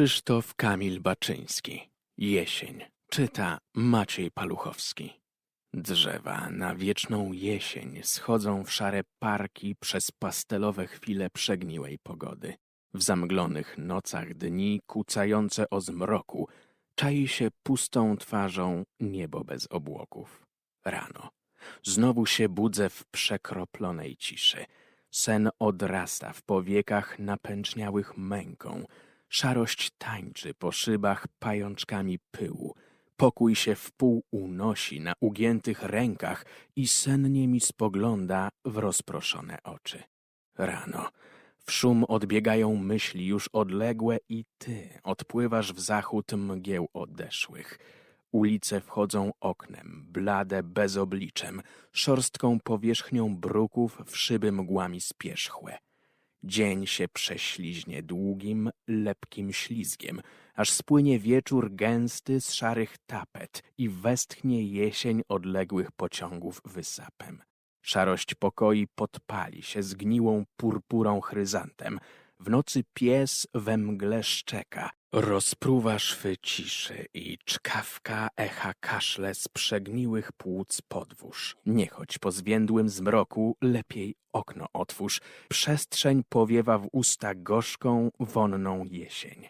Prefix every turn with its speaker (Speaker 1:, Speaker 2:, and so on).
Speaker 1: Krzysztof Kamil Baczyński. Jesień. Czyta Maciej Paluchowski. Drzewa na wieczną jesień schodzą w szare parki przez pastelowe chwile przegniłej pogody. W zamglonych nocach dni kucające o zmroku czai się pustą twarzą niebo bez obłoków. Rano. Znowu się budzę w przekroplonej ciszy. Sen odrasta w powiekach napęczniałych męką. Szarość tańczy po szybach pajączkami pyłu. Pokój się wpół unosi na ugiętych rękach i sennie mi spogląda w rozproszone oczy. Rano. W szum odbiegają myśli już odległe i ty odpływasz w zachód mgieł odeszłych. Ulice wchodzą oknem, blade bezobliczem, szorstką powierzchnią bruków w szyby mgłami spierzchłe. Dzień się prześliźnie długim, lepkim ślizgiem, aż spłynie wieczór gęsty z szarych tapet i westchnie jesień odległych pociągów wysapem. Szarość pokoi podpali się zgniłą purpurą chryzantem. W nocy pies we mgle szczeka. Rozpruwa szwy ciszy i czkawka echa kaszle z przegniłych płuc podwórz. Nie chodź po zwiędłym zmroku, lepiej okno otwórz. Przestrzeń powiewa w usta gorzką, wonną jesień.